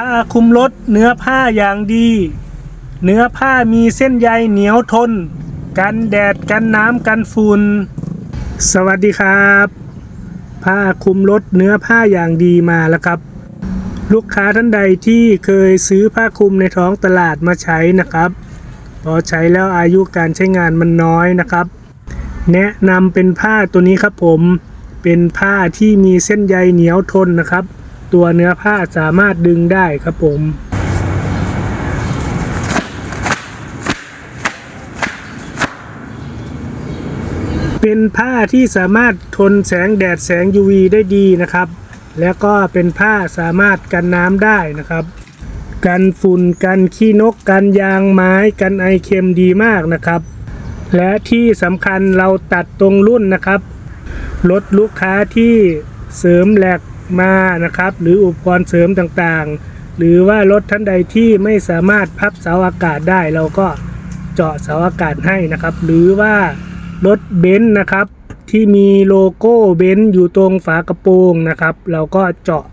ผ้าคลุมรถเนื้อผ้าอย่างดี เนื้อผ้ามีเส้นใยเหนียวทน กันแดดกันน้ำกันฝุ่นสวัสดีครับ ผ้าคลุมรถเนื้อผ้าอย่างดีมาแล้วครับ ลูกค้าท่านใดที่เคยซื้อผ้าคลุมในท้องตลาดมาใช้นะครับ พอใช้แล้วอายุการใช้งานมันน้อยนะครับ แนะนำเป็นผ้าตัวนี้ครับผมเป็นผ้าที่มีเส้นใยเหนียวทนนะครับ ตัวเนื้อผ้าสามารถดึงได้ครับผม เป็นผ้าที่สามารถทนแสงแดดแสง UV ได้ดีนะครับ แล้วก็เป็นผ้าสามารถกันน้ำได้นะครับ กันฝุ่นกันขี้นก กันยางไม้ กันไอเค็มดีมากนะครับ และที่สำคัญเราตัดตรงรุ่นนะครับลดลูกค้าที่เสริมแหลก มานะครับ หรืออุปกรณ์เสริมต่างๆ หรือว่ารถท่านใดที่ไม่สามารถพับเสาอากาศได้เราก็เจาะเสาอากาศให้นะครับ หรือว่ารถเบนซ์นะครับที่มีโลโก้เบนซ์อยู่ตรงฝากระโปรงนะครับ เราก็เจาะ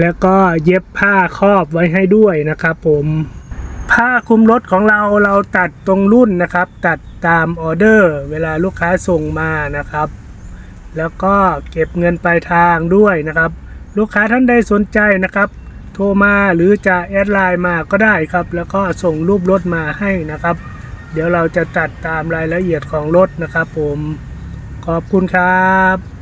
แล้วก็เย็บผ้าครอบไว้ให้ด้วยนะครับ ผมผ้าคลุมรถของเราเราตัดตรงรุ่นนะครับ ตัดตามออเดอร์ เวลาลูกค้าส่งมานะครับ แล้วก็เก็บเงินปลายทางด้วยนะครับ ลูกค้าท่านใดสนใจนะครับ โทรมาหรือจะแอดไลน์มาก็ได้ครับ แล้วก็ส่งรูปรถมาให้นะครับ เดี๋ยวเราจะจัดตามรายละเอียดของรถนะครับ ผมขอบคุณครับ